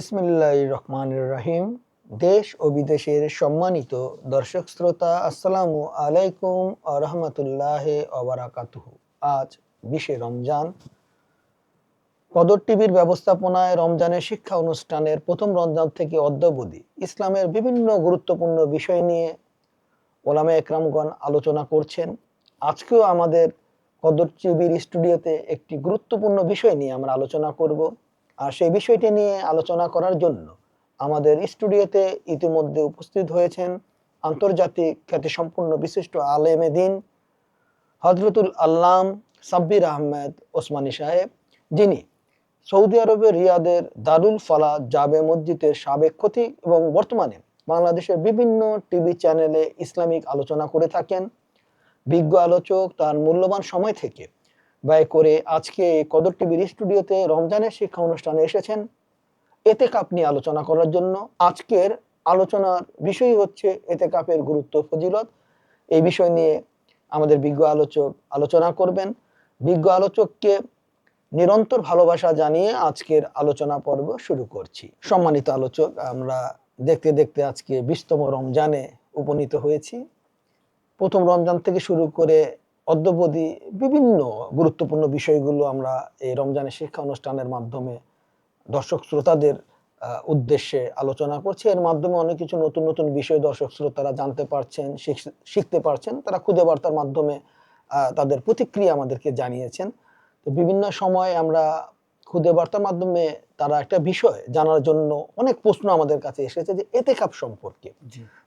বিসমিল্লাহ রহমান রহিম দেশ ও বিদেশের সম্মানিত দর্শক শ্রোতা, আসসালামু আলাইকুম আ রহমতুল্লাহ অবরাকাতুহ আজ বিশে রমজান। কদর টিভির ব্যবস্থাপনায় রমজানের শিক্ষা অনুষ্ঠানের প্রথম রমজান থেকে অদ্যাবধি ইসলামের বিভিন্ন গুরুত্বপূর্ণ বিষয় নিয়ে ওলামে একরামগণ আলোচনা করছেন। আজকেও আমাদের কদর টিভির স্টুডিওতে একটি গুরুত্বপূর্ণ বিষয় নিয়ে আমরা আলোচনা করব। আর সেই বিষয়টি নিয়ে আলোচনা করার জন্য আমাদের স্টুডিওতে ইতিমধ্যে উপস্থিত হয়েছেন আন্তর্জাতিক খ্যাতিসম্পন্ন বিশিষ্ট আলেমে দিন হজরতুল আল্লাম সাব্বির আহমেদ ওসমানী সাহেব, যিনি সৌদি আরবের রিয়াদের দারুল ফালা জাবে মসজিদের সাবেক ক্ষতি এবং বর্তমানে বাংলাদেশের বিভিন্ন টিভি চ্যানেলে ইসলামিক আলোচনা করে থাকেন। বিজ্ঞ আলোচক, তার মূল্যবান সময় থেকে ব্যয় করে আজকে কদর টিভির স্টুডিওতে রমজানের শিক্ষা অনুষ্ঠানে এসেছেন। এতে কাপ নিয়ে আলোচনা করার জন্য আজকের আলোচনার বিষয় হচ্ছে এতে কাপের গুরুত্ব ফজিলত। এই বিষয় নিয়ে আমাদের বিজ্ঞ আলোচক আলোচনা করবেন। বিজ্ঞ আলোচককে নিরন্তর ভালোবাসা জানিয়ে আজকের আলোচনা পর্ব শুরু করছি। সম্মানিত আলোচক, আমরা দেখতে দেখতে আজকে বিশতম রমজানে উপনীত হয়েছি। প্রথম রমজান থেকে শুরু করে অদ্যবধি বিভিন্ন গুরুত্বপূর্ণ বিষয়গুলো আমরা এই রমজানের শিক্ষা অনুষ্ঠানের মাধ্যমে দর্শক শ্রোতাদের উদ্দেশ্যে আলোচনা করছি। এর মাধ্যমে অনেক কিছু নতুন নতুন বিষয় দর্শক শ্রোতারা জানতে পারছেন, শিখ- শিখতে পারছেন। তারা খুদে বার্তার মাধ্যমে তাদের প্রতিক্রিয়া আমাদেরকে জানিয়েছেন। তো বিভিন্ন সময় আমরা খুদে বার্তার মাধ্যমে তারা একটা বিষয় জানার জন্য অনেক প্রশ্ন আমাদের কাছে এসেছে যে এতে কাপ সম্পর্কে।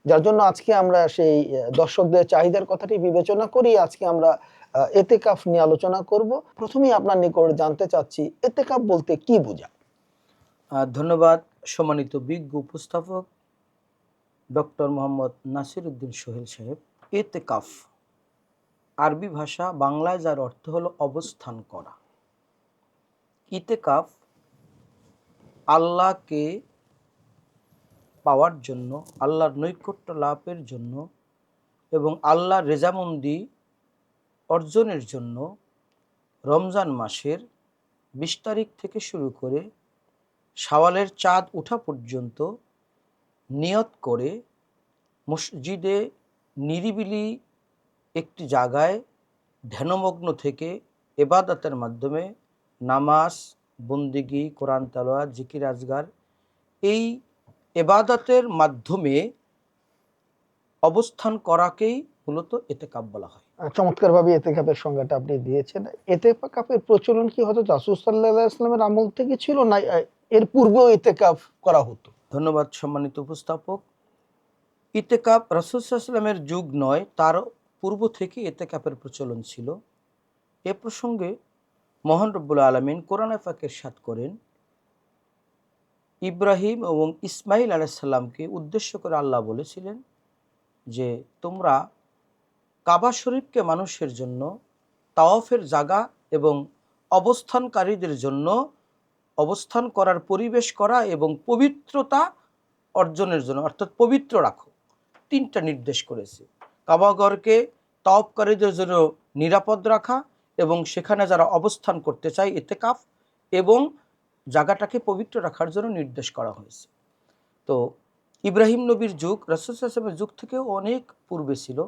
যার জন্য আজকে আমরা সেই দর্শকদের চাহিদার কথাটি বিবেচনা করি আজকে আমরা আহ, এতেকাফ নিয়ে আলোচনা করব। প্রথমেই আপনার নিকট জানতে চাচ্ছি এতেকাফ বলতে কি বোঝায়? আহ, ধন্যবাদ সম্মানিত বিজ্ঞ উপস্থাপক ডক্টর মোহাম্মদ নাসির উদ্দিন সোহেল সাহেব। এতে এতেকাফ আরবি ভাষা বাংলায় যার অর্থ হলো অবস্থান করা। ইতেকাফ আল্লাহকে পাওয়ার জন্য, আল্লাহর নৈকট্য লাভের জন্য এবং আল্লাহর রেজামন্দি অর্জনের জন্য রমজান মাসের বিশ তারিখ থেকে শুরু করে শাওয়ালের চাঁদ ওঠা পর্যন্ত নিয়ত করে মসজিদে নিরিবিলি একটি জায়গায় ধ্যানমগ্ন থেকে এবাদতের মাধ্যমে নামাজ বন্দিগি কোরআন তালোয়াত জিকির আজগার এই এবাদতের মাধ্যমে অবস্থান করাকেই মূলত এতেকাব বলা হয়। চমৎকারভাবে এতেকাপের সংজ্ঞাটা আপনি দিয়েছেন। এতেকাপের প্রচলন কি হতো? রাসূল সাল্লাল্লাহু ইসলামের আমল থেকে ছিল না এর পূর্বেও এতেকাফ করা হতো? ধন্যবাদ সম্মানিত উপস্থাপক। ইতেকাপ রাসুলসাল্লামের যুগ নয় তার পূর্ব থেকে এতেকাপের প্রচলন ছিল। এ প্রসঙ্গে মহান রব্বুল আলমিন কোরআন ফাঁকের সাত করেন, ইব্রাহিম এবং ইসমাইল আলাইসাল্লামকে উদ্দেশ্য করে আল্লাহ বলেছিলেন যে, তোমরা কাবা শরীফকে মানুষের জন্য, তাওয়াফের জায়গা এবং অবস্থানকারীদের জন্য অবস্থান করার পরিবেশ করা এবং পবিত্রতা অর্জনের জন্য, অর্থাৎ পবিত্র রাখো। তিনটা নির্দেশ করেছে। কাবাগরকে তাওপকারীদের জন্য নিরাপদ রাখা এবং সেখানে যারা অবস্থান করতে চায় এতে কাফ এবং জায়গাটাকে পবিত্র রাখার জন্য নির্দেশ করা হয়েছে। তো ইব্রাহিম নবীর যুগ, রাসুল আসলামের যুগ থেকেও অনেক পূর্বে ছিল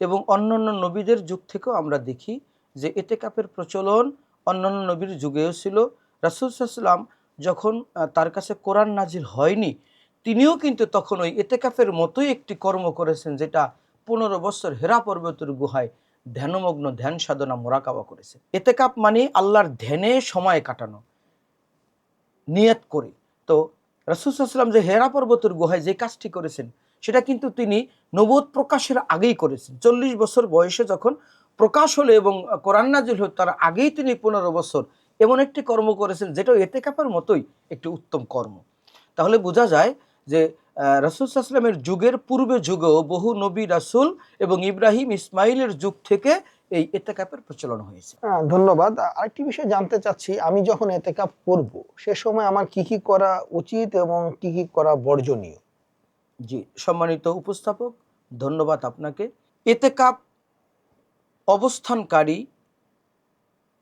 এবং অন্যান্য নবীদের যুগ থেকেও আমরা দেখি যে এতে কাপের প্রচলন অন্যান্য নবীর যুগেও ছিল। রাসুল সাল্লাম যখন তার কাছে কোরআন নাজির হয়নি, তিনিও কিন্তু তখন ওই এতেকাফের মতোই একটি কর্ম করেছেন যেটা পনেরো বছর হেরা পর্বতের গুহায় ধ্যানমগ্ন, ধ্যান সাধনা, মোরাকাবা করেছে। এতেকাপ মানে আল্লাহর ধ্যানে সময় কাটানো, নিয়ত করে। তো রাসুলসাল্লাম যে হেরা পর্বতের গুহায় যে কাজটি করেছেন, সেটা কিন্তু তিনি নবোধ প্রকাশের আগেই করেছেন। চল্লিশ বছর বয়সে যখন প্রকাশ হলো এবং কোরআন হলো, তার আগেই তিনি পনেরো বছর এমন একটি কর্ম করেছেন যেটা এতে কাপার মতোই একটি উত্তম কর্ম। তাহলে বোঝা যায় যে রাসুল সাল্লামের যুগের পূর্বে যুগেও বহু নবী রাসুল এবং ইব্রাহিম ইসমাইলের যুগ থেকে এই এতেকাপের প্রচলন হয়েছে। হ্যাঁ, ধন্যবাদ। আরেকটি বিষয় জানতে চাচ্ছি আমি যখন এতেকাপ করব সে সময় আমার কি কি করা উচিত এবং কি কি করা বর্জনীয়? জি সম্মানিত উপস্থাপক ধন্যবাদ আপনাকে। এতেকাপ অবস্থানকারী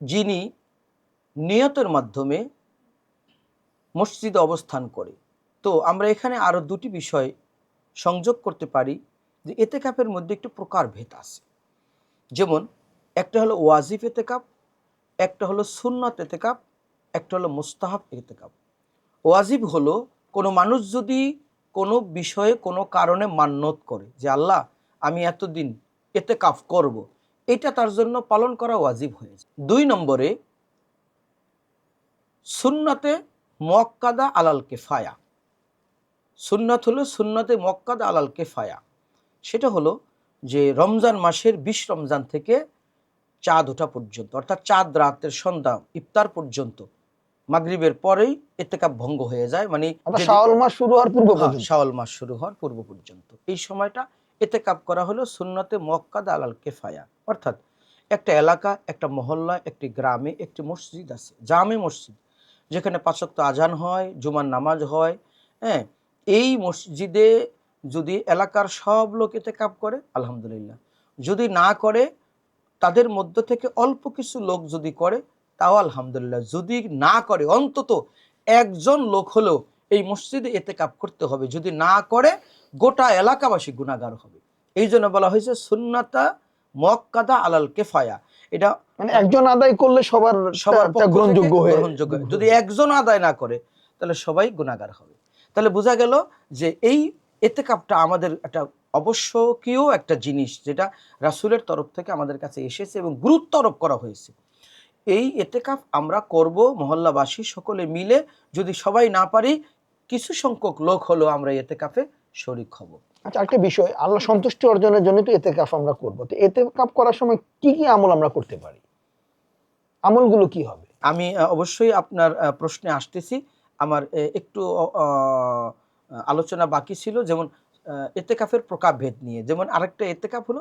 যিনি নিয়তের মাধ্যমে মসজিদে অবস্থান করে তো আমরা এখানে আরও দুটি বিষয় সংযোগ করতে পারি যে এতেকাপের মধ্যে একটু প্রকারভেদ আছে। যেমন, একটা হলো ওয়াজিফ এতেকাপ একটা হলো সুন্নত এতেকাপ একটা হলো মুস্তাহাব এতেকাপ ওয়াজিব হলো কোনো মানুষ যদি কোনো বিষয়ে কোনো কারণে মান্যত করে যে, আল্লাহ, আমি এতদিন এতে কাফ করব। এটা তার জন্য পালন করা ওয়াজিব হয়েছে। দুই নম্বরে, সুন্নতে মক্কাদা আলাল কেফায়া। সুন্নত হলো সুন্নতে মক্কাদা আলাল কেফায়া। সেটা হলো যে রমজান মাসের বিশ রমজান থেকে চাঁদ ওঠা পর্যন্ত অর্থাৎ চাঁদ রাতের সন্ধ্যা ইফতার পর্যন্ত মাগরিবের পরেই এতেকাপ ভঙ্গ হয়ে যায় মানে শাওয়াল মাস শুরু হওয়ার পূর্ব হ্যাঁ, শাওয়াল মাস শুরু হওয়ার পূর্ব পর্যন্ত। এই সময়টা এতে কাপ করা হলো সুন্নতে মক্কাদ আলাল কেফায়া। অর্থাৎ একটা এলাকা একটা মহল্লা একটি গ্রামে একটি মসজিদ আছে জামে মসজিদ যেখানে পাঁচক্ত আজান হয় জুমার নামাজ হয় হ্যাঁ এই মসজিদে যদি এলাকার সব লোক এতে কাপ করে আলহামদুলিল্লাহ। যদি না করে তাদের মধ্য থেকে অল্প কিছু লোক যদি করে তাও আলহামদুলিল্লাহ। যদি না করে অন্তত একজন লোক হলেও এই মসজিদে এতে কাপ করতে হবে। যদি না করে গোটা এলাকাবাসী গুণাগার হবে। এই জন্য বলা হয়েছে সুন্নাতা মক্কাদা আলাল কেফায়া। এটা মানে একজন আদায় করলে সবার সবার গ্রহণযোগ্য হয়ে গ্রহণযোগ্য। যদি একজন আদায় না করে তাহলে সবাই গুণাগার হবে। তাহলে বোঝা গেল যে এই এতেকাপটা আমাদের একটা অবশ্যকীয় একটা জিনিস যেটা রাসূলের তরফ থেকে আমাদের কাছে এসেছে এবং গুরুত্ব আরোপ করা হয়েছে। এই এতেকাপ আমরা করব মহল্লাবাসী সকলে মিলে। যদি সবাই না পারি কিছু সংখ্যক লোক হলো আমরা এতেকাপে শরিক হব। আচ্ছা একটা বিষয় আল্লাহ সন্তুষ্টি অর্জনের জন্য তো এতে কাপ আমরা করব। তো এতে কাপ করার সময় কি কি আমল আমরা করতে পারি? আমলগুলো কি হবে? আমি অবশ্যই আপনার প্রশ্নে আসতেছি। আমার একটু আলোচনা বাকি ছিল। যেমন এতেকাফের প্রকাভেদ নিয়ে। যেমন আরেকটা এতেকাপ হলো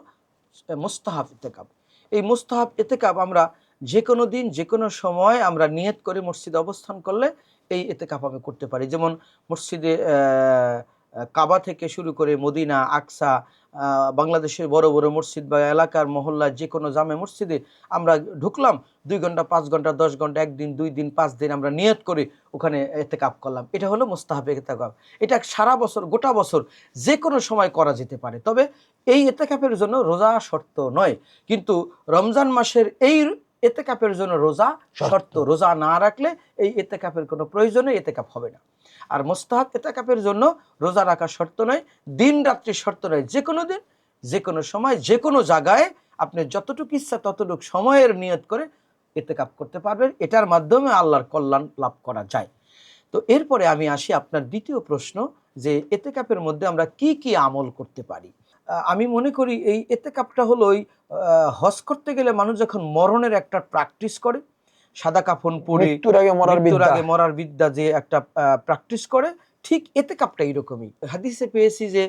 মোস্তাহাব এতেকাপ এই মোস্তাহাব এতেকাপ আমরা যে কোনো দিন যে কোনো সময় আমরা নিয়ত করে মসজিদে অবস্থান করলে এই এতেকাপ আমি করতে পারি। যেমন মসজিদে কাবা থেকে শুরু করে মদিনা আকসা বাংলাদেশের বড় বড় মসজিদ বা এলাকার মহল্লা যে কোনো জামে মসজিদে আমরা ঢুকলাম দুই ঘণ্টা পাঁচ ঘণ্টা দশ ঘণ্টা একদিন দুই দিন পাঁচ দিন আমরা নিয়ত করে ওখানে এতে কাপ করলাম। এটা হলো মোস্তাহাবে এতেকাপ। এটা সারা বছর গোটা বছর যে কোনো সময় করা যেতে পারে। তবে এই এতেকাপের জন্য রোজা শর্ত নয়। কিন্তু রমজান মাসের এই এতেকাপের জন্য রোজা শর্ত। শর্ত। রোজা না রাখলে এই এতেকাপের কোনো প্রয়োজনে এতেকাপ হবে না। আর মোস্তাহাব এতেকাপের জন্য রোজা রাখা শর্ত নয়, দিন রাত্রি শর্ত নয়, যে কোনো দিন, যে কোনো সময়, যে কোনো জায়গায় আপনি যতটুকু ইচ্ছা ততটুকু সময়ের নিয়ত করে এতেকাপ করতে পারবেন। এটার মাধ্যমে আল্লাহর কল্যাণ লাভ করা যায়। তো এরপরে আমি আসি আপনার দ্বিতীয় প্রশ্ন যে এতেকাপের মধ্যে আমরা কি কি আমল করতে পারি? আমি মনে করি এই এতেকাপটা হলো ওই হজ করতে গেলে মানুষ যখন মরণের একটা প্র্যাকটিস করে সাদা কাফন পরে মৃত্যুর আগে মরার মৃত্যুর বিদ্যা। আগে মরার বিদ্যা যে একটা প্র্যাকটিস করে ঠিক এতে কাপটা এরকমই হাদিসে পেয়েছি যে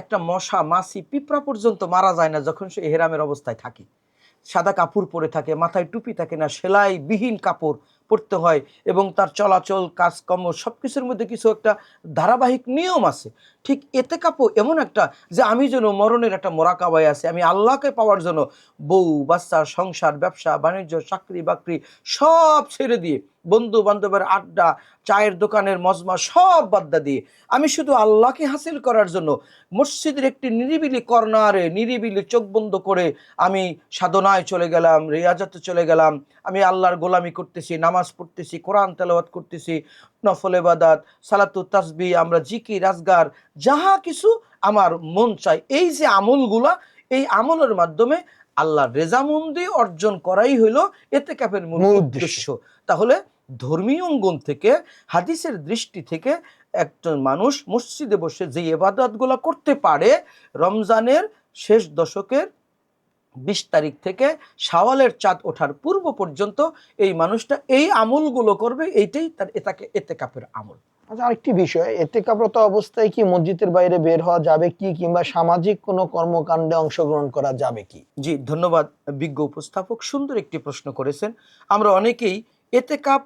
একটা মশা মাছি পিঁপড়া পর্যন্ত মারা যায় না যখন সে হেরামের অবস্থায় থাকে। সাদা কাপড় পরে থাকে মাথায় টুপি থাকে না সেলাই বিহীন কাপড় পরতে হয় এবং তার চলাচল, কাজকর্ম সব কিছুর মধ্যে কিছু একটা ধারাবাহিক নিয়ম আছে। ঠিক এতে কাপো এমন একটা যে আমি যেন মরণের একটা মোরাকাবায় আছে, আমি আল্লাহকে পাওয়ার জন্য বউ, বাচ্চা, সংসার, ব্যবসা, বাণিজ্য, চাকরি, বাকরি সব ছেড়ে দিয়ে বন্ধু বান্ধবের আড্ডা চায়ের দোকানের মজমা সব বাদ্দা দিয়ে আমি শুধু আল্লাহকে হাসিল করার জন্য মসজিদের একটি নিরিবিলি কর্নারে নিরিবিলি চোখ বন্ধ করে আমি সাধনায় চলে গেলাম রিয়াজতে চলে গেলাম। আমি আল্লাহর গোলামি করতেছি নামাজ পড়তেছি কোরআন তেলাওয়াত করতেছি নফল এবাদাত সালাতু তাসবি আমরা জিকি রাজগার যাহা কিছু আমার মন চাই এই যে আমলগুলা এই আমলের মাধ্যমে আল্লাহর রেজামন্দি অর্জন করাই হইল এতে ক্যাপের মূল উদ্দেশ্য। তাহলে ধর্মীয় অঙ্গন থেকে হাদিসের দৃষ্টি থেকে একজন মানুষ মসজিদে বসে যে এবাদতগুলো করতে পারে রমজানের শেষ দশকের বিশ তারিখ থেকে সাওয়ালের চাঁদ ওঠার পূর্ব পর্যন্ত এই মানুষটা এই আমলগুলো করবে এইটাই তার এটাকে এতে কাপের আমল। আচ্ছা আরেকটি বিষয় এতে কাপরত অবস্থায় কি মসজিদের বাইরে বের হওয়া যাবে কি কিংবা সামাজিক কোনো কর্মকাণ্ডে অংশগ্রহণ করা যাবে কি? জি ধন্যবাদ বিজ্ঞ উপস্থাপক সুন্দর একটি প্রশ্ন করেছেন। আমরা অনেকেই এতে কাপ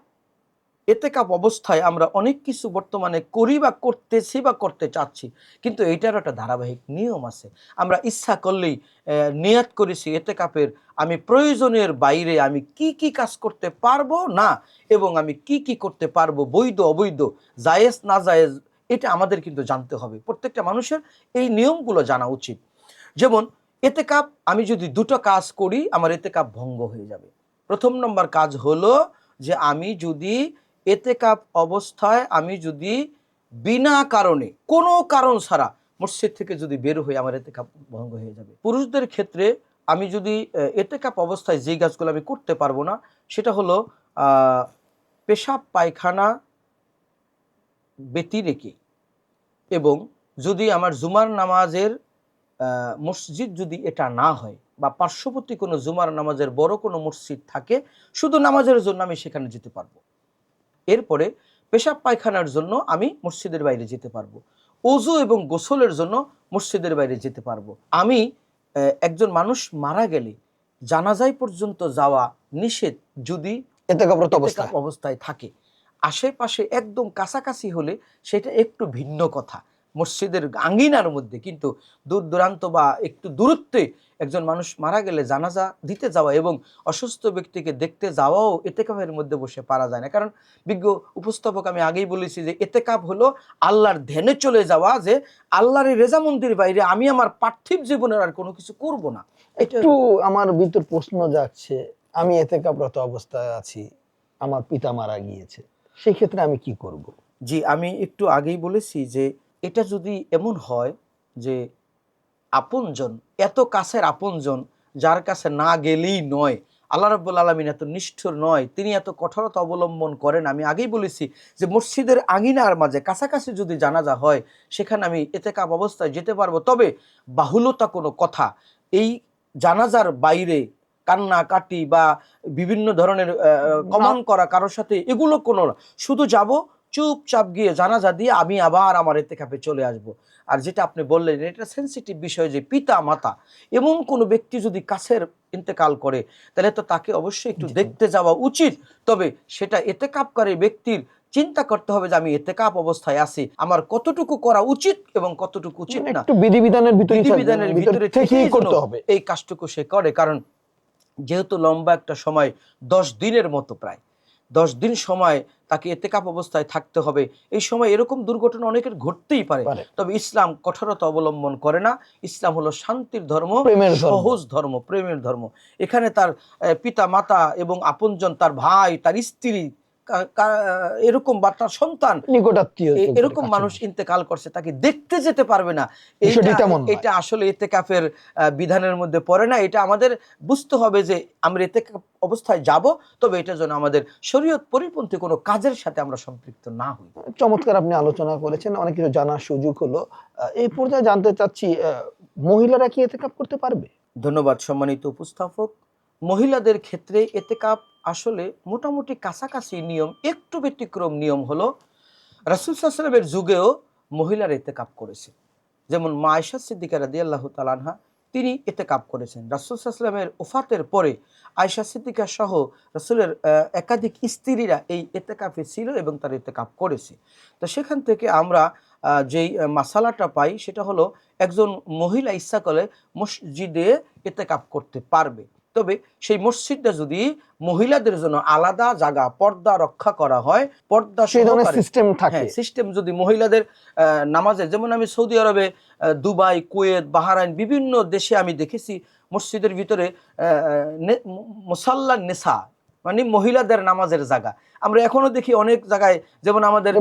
এতে কাপ অবস্থায় আমরা অনেক কিছু বর্তমানে করি বা করতেছি বা করতে চাচ্ছি, কিন্তু এইটার একটা ধারাবাহিক নিয়ম আছে। আমরা ইচ্ছা করলেই নিয়াত করেছি, এতে কাপের আমি প্রয়োজনের বাইরে আমি কি কি কাজ করতে পারব না এবং আমি কি কি করতে পারব, বৈধ, অবৈধ, জায়েজ, না জায়েজ, এটা আমাদের কিন্তু জানতে হবে। প্রত্যেকটা মানুষের এই নিয়মগুলো জানা উচিত। যেমন, এতে কাপ আমি যদি দুটো কাজ করি, আমার এতে কাপ ভঙ্গ হয়ে যাবে। প্রথম নম্বর কাজ হলো যে আমি যদি এতে কাপ অবস্থায় আমি যদি বিনা কারণে, কোনো কারণ ছাড়া মসজিদ থেকে যদি বের হয়ে আমার এতে কাপ ভঙ্গ হয়ে যাবে। পুরুষদের ক্ষেত্রে আমি যদি এতে কাপ অবস্থায় যেই কাজগুলো আমি করতে পারব না, সেটা হলো পেশাব, পায়খানা ব্যতি রেখে এবং যদি আমার জুমার নামাজের মসজিদ যদি এটা না হয় বা পার্শ্ববর্তী কোনো জুমার নামাজের বড় কোনো মসজিদ থাকে, শুধু নামাজের জন্য আমি সেখানে যেতে পারব। এরপরে পেশাব পায়খানার জন্য আমি মসজিদের বাইরে যেতে পারব। অজু এবং গোসলের জন্য মসজিদের বাইরে যেতে পারব। আমি একজন মানুষ মারা গেলে জানাজাই পর্যন্ত যাওয়া নিষেধ যদি অবস্থায় থাকে। আশেপাশে একদম কাছাকাছি হলে সেটা একটু ভিন্ন কথা। মসজিদের আঙ্গিনার মধ্যে কিন্তু দূর দূরান্ত বা একটু দূরত্বে একজন মানুষ মারা গেলে জানাজা দিতে যাওয়া এবং অসুস্থ ব্যক্তিকে দেখতে যাওয়াও এতেকাপের মধ্যে বসে পারা যায় না। কারণ বিজ্ঞ উপস্থাপক আমি আগেই বলেছি যে এতেকাপ হলো আল্লাহর ধ্যানে চলে যাওয়া যে আল্লাহর এই রেজামন্দির বাইরে আমি আমার পার্থিব জীবনের আর কোনো কিছু করব না। এটা একটু আমার ভিতর প্রশ্ন যাচ্ছে আমি এতেকাপরত অবস্থায় আছি আমার পিতা মারা গিয়েছে সেক্ষেত্রে আমি কি করব? জি আমি একটু আগেই বলেছি যে এটা যদি এমন হয় যে আপনজন এত কাছের আপনজন যার কাছে না গেলেই নয় আল্লাহ রাব্বুল আলমিন এত নিষ্ঠুর নয় তিনি এত কঠোরতা অবলম্বন করেন আমি আগেই বলেছি যে মসজিদের আঙিনার মাঝে কাছাকাছি যদি জানাজা হয় সেখানে আমি এতে কাপ অবস্থায় যেতে পারব তবে বাহুলতা কোনো কথা এই জানাজার বাইরে কান্না কাটি বা বিভিন্ন ধরনের কমান করা কারোর সাথে এগুলো কোনো না। শুধু যাব চুপচাপ গিয়ে জানাজা দিয়ে আমি আবার আমার এতে কাপে চলে আসব। আর যেটা আপনি বললেন এটা সেন্সিটিভ বিষয় যে পিতা মাতা এমন কোনো ব্যক্তি যদি কাছের ইন্তেকাল করে তাহলে তো তাকে অবশ্যই একটু দেখতে যাওয়া উচিত। তবে সেটা এতেকাপকারী ব্যক্তির চিন্তা করতে হবে যে আমি এতেকাপ অবস্থায় আছি। আমার কতটুকু করা উচিত এবং কতটুকু উচিত না? একটু বিধিবিধানের ভিতরে বিধিবিধানের ভিতরে থেকেই করতে হবে। এই কাজটুকু সে করে কারণ যেহেতু লম্বা একটা সময় দশ দিনের মতো প্রায় দশ দিন সময় তাকে এতে কাপ অবস্থায় থাকতে হবে। এই সময় এরকম দুর্ঘটনা অনেকের ঘটতেই পারে। তবে ইসলাম কঠোরতা অবলম্বন করে না। ইসলাম হলো শান্তির ধর্ম সহজ ধর্ম প্রেমের ধর্ম। এখানে তার পিতা মাতা এবং আপনজন তার ভাই তার স্ত্রী এরকম বা তার সন্তান নিকটাত্মীয় এরকম মানুষ ইন্তেকাল করছে তাকে দেখতে যেতে পারবে না। এটা আসলে এতেকাফের আহ, বিধানের মধ্যে পড়ে না। এটা আমাদের বুঝতে হবে যে আমরা এতেকাফ অবস্থায় যাব তবে এটা যেন আমাদের শরীয়ত পরিপন্থী কোনো কাজের সাথে আমরা সম্পৃক্ত না হই। চমৎকার আপনি আলোচনা করেছেন অনেক কিছু জানার সুযোগ হলো। এই পর্যায়ে জানতে চাচ্ছি মহিলারা কি এতেকাপ করতে পারবে? ধন্যবাদ সম্মানিত উপস্থাপক। মহিলাদের ক্ষেত্রে এতেকাপ আসলে মোটামুটি কাছাকাছি নিয়ম, একটু ব্যতিক্রম নিয়ম হলো রাসুল সাল্লামের যুগেও মহিলার এতেকাপ করেছে। যেমন মা আয়সা সিদ্দিকা রাদি আল্লাহ তালানহা তিনি এতেকাপ করেছেন। রাসুল সাল্লামের ওফাতের পরে আয়সা সিদ্দিকা সহ রাসুলের একাধিক স্ত্রীরা এই এতেকাপে ছিল এবং তার এতেকাপ করেছে। তো সেখান থেকে আমরা যেই মাসালাটা পাই সেটা হলো একজন মহিলা ইচ্ছা করলে মসজিদে এতেকাপ করতে পারবে। তবে সেই মসজিদটা যদি মহিলাদের জন্য আলাদা জায়গা পর্দা রক্ষা করা হয় পর্দা সিস্টেম থাকে। হ্যাঁ সিস্টেম যদি মহিলাদের আহ, নামাজে যেমন আমি সৌদি আরবে দুবাই কুয়েত বাহারাইন বিভিন্ন দেশে আমি দেখেছি মসজিদের ভিতরে মুসাল্লা নেশা মানে মহিলাদের নামাজের জায়গা। আমরা এখনও দেখি অনেক জায়গায় যেমন আমাদের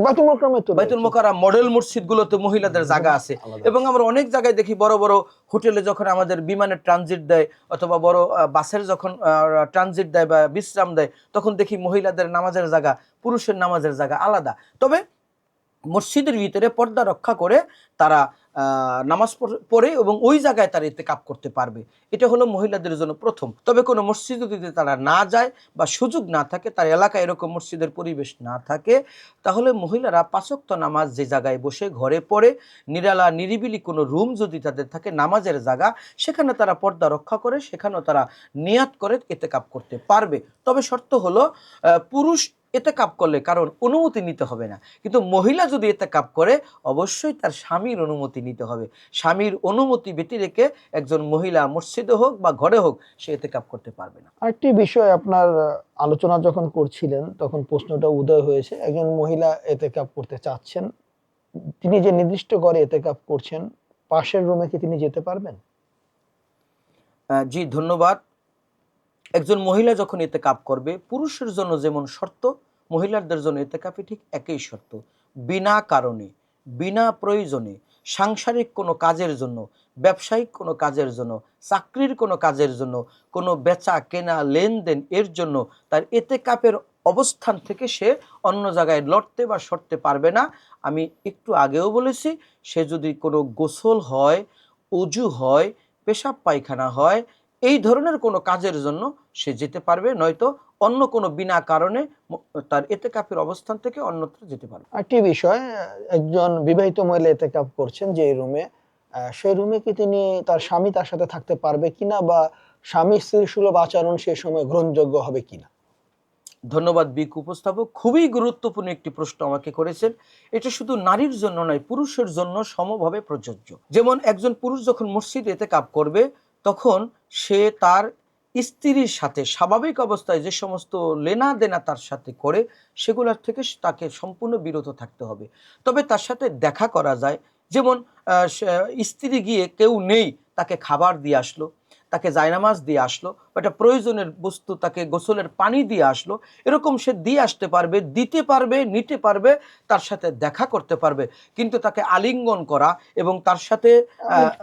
বাইতুল। মোকারা মডেল মসজিদগুলোতে মহিলাদের জায়গা আছে। এবং আমরা অনেক জায়গায় দেখি বড় বড় হোটেলে যখন আমাদের বিমানের ট্রানজিট দেয় অথবা বড় বাসের যখন ট্রানজিট দেয় বা বিশ্রাম দেয় তখন দেখি মহিলাদের নামাজের জায়গা পুরুষের নামাজের জায়গা আলাদা। তবে মসজিদের ভিতরে পর্দা রক্ষা করে তারা নামাজ পড়- এবং ওই জায়গায় তারা এতে কাপ করতে পারবে। এটা হলো মহিলাদের জন্য প্রথম। তবে কোনো মসজিদ যদি তারা না যায় বা সুযোগ না থাকে, তার এলাকায় এরকম মসজিদের পরিবেশ না থাকে, তাহলে মহিলারা পাঁচক্ত নামাজ যে জায়গায় বসে ঘরে পড়ে, নিরালা, নিরিবিলি কোনো রুম যদি তাদের থাকে, নামাজের জায়গা, সেখানে তারা পর্দা রক্ষা করে, সেখানেও তারা নিয়াত করে এতে কাপ করতে পারবে। তবে শর্ত হলো পুরুষ এতে কাপ করলে কারণ অনুমতি নিতে হবে না। কিন্তু মহিলা যদি এতে কাপ করে অবশ্যই তার স্বামীর অনুমতি নিতে হবে। স্বামীর অনুমতি ব্যতি রেখে একজন মহিলা মসজিদে হোক বা ঘরে হোক সে এতে কাপ করতে পারবে না। আরেকটি বিষয় আপনার আলোচনা যখন করছিলেন তখন প্রশ্নটা উদয় হয়েছে। একজন মহিলা এতে কাপ করতে চাচ্ছেন তিনি যে নির্দিষ্ট ঘরে এতে কাপ করছেন পাশের রুমে কি তিনি যেতে পারবেন? জি ধন্যবাদ। একজন মহিলা যখন এতে কাপ করবে, পুরুষের জন্য যেমন শর্ত, মহিলাদের জন্য এতে কাপে ঠিক একই শর্ত। বিনা কারণে, বিনা প্রয়োজনে, সাংসারিক কোনো কাজের জন্য, ব্যবসায়িক কোনো কাজের জন্য, চাকরির কোনো কাজের জন্য, কোনো বেচা কেনা লেনদেন এর জন্য তার এতে কাপের অবস্থান থেকে সে অন্য জায়গায় লড়তে বা সরতে পারবে না। আমি একটু আগেও বলেছি, সে যদি কোনো গোসল হয় অজু হয়, পেশাব পায়খানা হয় এই ধরনের কোনো কাজের জন্য সে যেতে পারবে নয়তো অন্য কোনো বিনা কারণে তার এতে কাপের অবস্থান থেকে অন্যত্র যেতে পারবে। আরেকটি বিষয় একজন বিবাহিত মহিলা এতে কাপ করছেন যে রুমে সেই রুমে কি তিনি তার স্বামী তার সাথে থাকতে পারবে কিনা বা স্বামী স্ত্রীর সুলভ আচরণ সে সময় গ্রহণযোগ্য হবে কিনা? ধন্যবাদ বিক উপস্থাপক। খুবই গুরুত্বপূর্ণ একটি প্রশ্ন আমাকে করেছেন। এটা শুধু নারীর জন্য নয় পুরুষের জন্য সমভাবে প্রযোজ্য। যেমন একজন পুরুষ যখন মসজিদ এতে কাপ করবে তখন সে তার স্ত্রীর সাথে স্বাভাবিক অবস্থায় যে সমস্ত লেনা দেনা তার সাথে করে, সেগুলোর থেকে তাকে সম্পূর্ণ বিরত থাকতে হবে। তবে তার সাথে দেখা করা যায়, যেমন স্ত্রী গিয়ে কেউ নেই, তাকে খাবার দিয়ে আসলো। তাকে জায়নামাজ দিয়ে আসলো বা একটা প্রয়োজনের বস্তু তাকে গোসলের পানি দিয়ে আসলো এরকম সে দিয়ে আসতে পারবে দিতে পারবে নিতে পারবে তার সাথে দেখা করতে পারবে। কিন্তু তাকে আলিঙ্গন করা এবং তার সাথে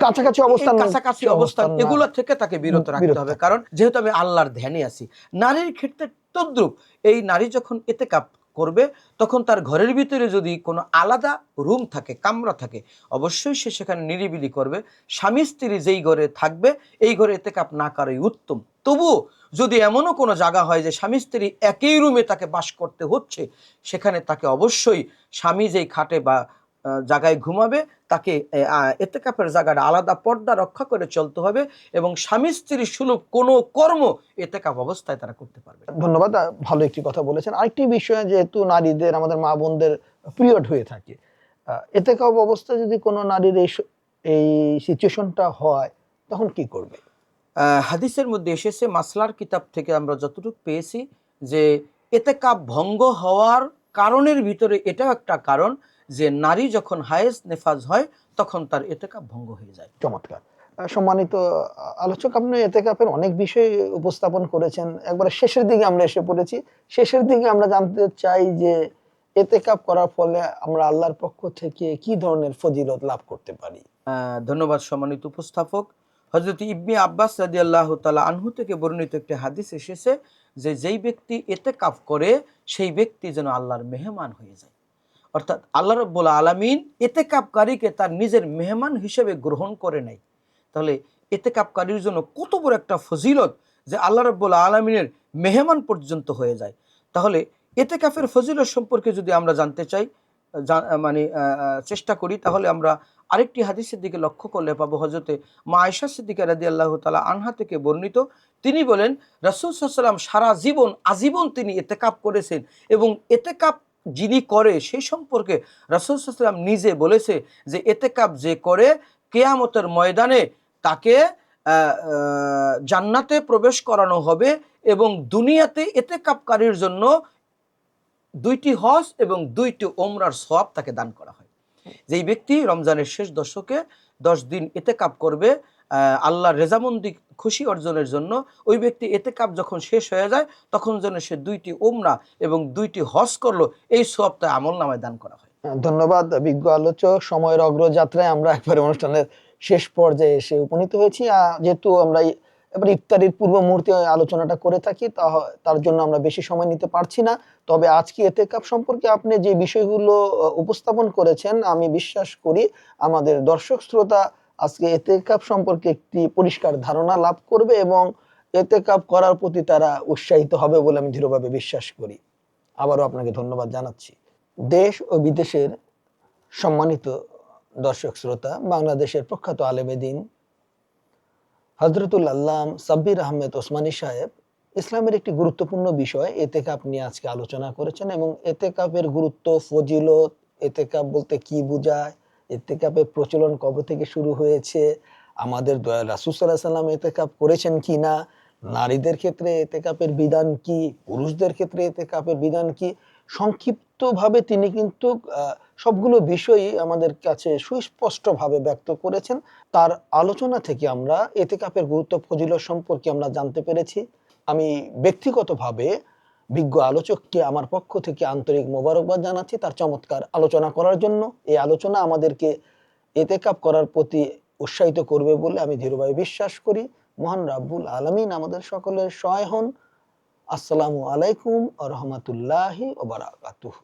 কাছাকাছি অবস্থান কাছাকাছি অবস্থান এগুলো থেকে তাকে বিরত বিরত রাখতে হবে। কারণ যেহেতু আমি আল্লাহর ধ্যানে আছি নারীর ক্ষেত্রে তদ্রুপ এই নারী যখন এতে কাপ করবে, তখন তার ঘরের ভিতরে যদি কোনো আলাদা রুম থাকে, কামরা থাকে, অবশ্যই সে সেখানে নিরিবিলি করবে। স্বামী, স্ত্রী যেই ঘরে থাকবে, এই ঘরে এতে কাপ না করাই উত্তম। তবুও যদি এমনও কোনো জায়গা হয় যে স্বামী, স্ত্রী একই রুমে তাকে বাস করতে হচ্ছে, সেখানে তাকে অবশ্যই স্বামী যেই খাটে বা জায়গায় ঘুমাবে তাকে এতে কাপের জায়গাটা আলাদা পর্দা রক্ষা করে চলতে হবে এবং স্বামী স্ত্রী সুলভ কোনো কর্ম এতে কাপ অবস্থায় তারা করতে পারবে ধন্যবাদ ভালো একটি কথা বলেছেন। আরেকটি বিষয় যেহেতু নারীদের আমাদের মা বোনদের পিরিয়ড হয়ে থাকে আহ, এতে কাপ অবস্থায় যদি কোনো নারীর এই এই সিচুয়েশনটা হয় তখন কি করবে? হাদিসের মধ্যে এসেছে মাসলার কিতাব থেকে আমরা যতটুকু পেয়েছি যে এতে কাপ ভঙ্গ হওয়ার কারণের ভিতরে এটাও একটা কারণ যে নারী যখন হায়েস নেফাজ হয় তখন তার এতে কাপ ভঙ্গ হয়ে যায়। চমৎকার। সম্মানিত আলোচক আপনি এতে কাপের অনেক বিষয় উপস্থাপন করেছেন। একবারে শেষের দিকে আমরা এসে পড়েছি। শেষের দিকে আমরা জানতে চাই যে এতে কাপ করার ফলে আমরা আল্লাহর পক্ষ থেকে কি ধরনের ফজিলত লাভ করতে পারি? আহ, ধন্যবাদ সম্মানিত উপস্থাপক। হজরত ইবনি আব্বাস রাজি আল্লাহ তালা আনহু থেকে বর্ণিত একটি হাদিস এসেছে যে যেই ব্যক্তি এতে কাপ করে সেই ব্যক্তি যেন আল্লাহর মেহমান হয়ে যায়। অর্থাৎ আল্লাহ রব্বুল আলমিন এতে কাপকারীকে তার নিজের মেহমান হিসেবে গ্রহণ করে নেয় তাহলে এতে কাপকারীর জন্য কত বড় একটা ফজিলত যে আল্লাহ রব্বুল আলমিনের মেহমান পর্যন্ত হয়ে যায়। তাহলে এতে কাফের ফজিলত সম্পর্কে যদি আমরা জানতে চাই মানে চেষ্টা করি, তাহলে আমরা আরেকটি হাদিসের দিকে লক্ষ্য করলে পাবো হজরতে মা আয়সা সিদ্দিকা রাদি আল্লাহ তালা আনহা থেকে বর্ণিত। তিনি বলেন, রাসুল সাল্লাম সারা জীবন, আজীবন তিনি এতেকাপ করেছেন এবং এতেকাপ যিনি করে, সেই সম্পর্কে রাসুল সাল্লাম নিজে বলেছে যে, এতেকাপ যে করে, কেয়ামতের ময়দানে তাকে জান্নাতে প্রবেশ করানো হবে এবং দুনিয়াতে এতেকাপকারীর জন্য দুইটি হজ এবং দুইটি ওমরার সওয়াব তাকে দান করা হয়। যেই ব্যক্তি রমজানের শেষ দশকে দশ দিন এতে কাপ করবে আহ, আল্লাহর রেজামন্দি খুশি অর্জনের জন্য ওই ব্যক্তি এতে কাপ যখন শেষ হয়ে যায় তখন যেন সে দুইটি ওমরা এবং দুইটি হজ করল এই সওয়াবটা আমল নামায় দান করা হয়। ধন্যবাদ বিজ্ঞ আলোচক। সময়ের অগ্রযাত্রায় আমরা একবারে অনুষ্ঠানের শেষ পর্যায়ে এসে উপনীত হয়েছি। যেহেতু আমরা এবার ইফতারির পূর্ব মুহূর্তে আলোচনাটা করে থাকি তার জন্য আমরা বেশি সময় নিতে পারছি না। তবে আজকে এতে কাপ সম্পর্কে আপনি যে বিষয়গুলো উপস্থাপন করেছেন আমি বিশ্বাস করি আমাদের দর্শক শ্রোতা আজকে এতে কাপ সম্পর্কে একটি পরিষ্কার ধারণা লাভ করবে এবং এতে কাপ করার প্রতি তারা উৎসাহিত হবে বলে আমি দৃঢ়ভাবে বিশ্বাস করি। আবারও আপনাকে ধন্যবাদ জানাচ্ছি। দেশ ও বিদেশের সম্মানিত দর্শক শ্রোতা, বাংলাদেশের প্রখ্যাত আলেমেদিন হজরতুল আল্লাম সাব্বির আহমেদ ওসমানী সাহেব ইসলামের একটি গুরুত্বপূর্ণ বিষয় এতেকাপ নিয়ে আজকে আলোচনা করেছেন এবং এতেকাপের গুরুত্ব, ফজিলত এতেকাপ বলতে কি বোঝায় এতেকাপের প্রচলন কবে থেকে শুরু হয়েছে? আমাদের রাসুসাল্লাহ সাল্লাম এতেকাপ করেছেন কি না? নারীদের ক্ষেত্রে এতেকাপের বিধান কি? পুরুষদের ক্ষেত্রে এতেকাপের বিধান কি? সংক্ষিপ্তভাবে তিনি কিন্তু সবগুলো বিষয়ই আমাদের কাছে সুস্পষ্টভাবে ব্যক্ত করেছেন। তার আলোচনা থেকে আমরা এতেকাপের গুরুত্ব ফজিলত সম্পর্কে আমরা জানতে পেরেছি। আমি ব্যক্তিগতভাবে বিজ্ঞ আলোচককে আমার পক্ষ থেকে আন্তরিক মোবারকবাদ জানাচ্ছি তার চমৎকার আলোচনা করার জন্য। এই আলোচনা আমাদেরকে এতে কাপ করার প্রতি উৎসাহিত করবে বলে আমি ধীরভাবে বিশ্বাস করি। মহান রাব্বুল আলমিন আমাদের সকলের সহায় হন। আসসালামু আলাইকুম রহমতুল্লাহি ওবারাকাতুহ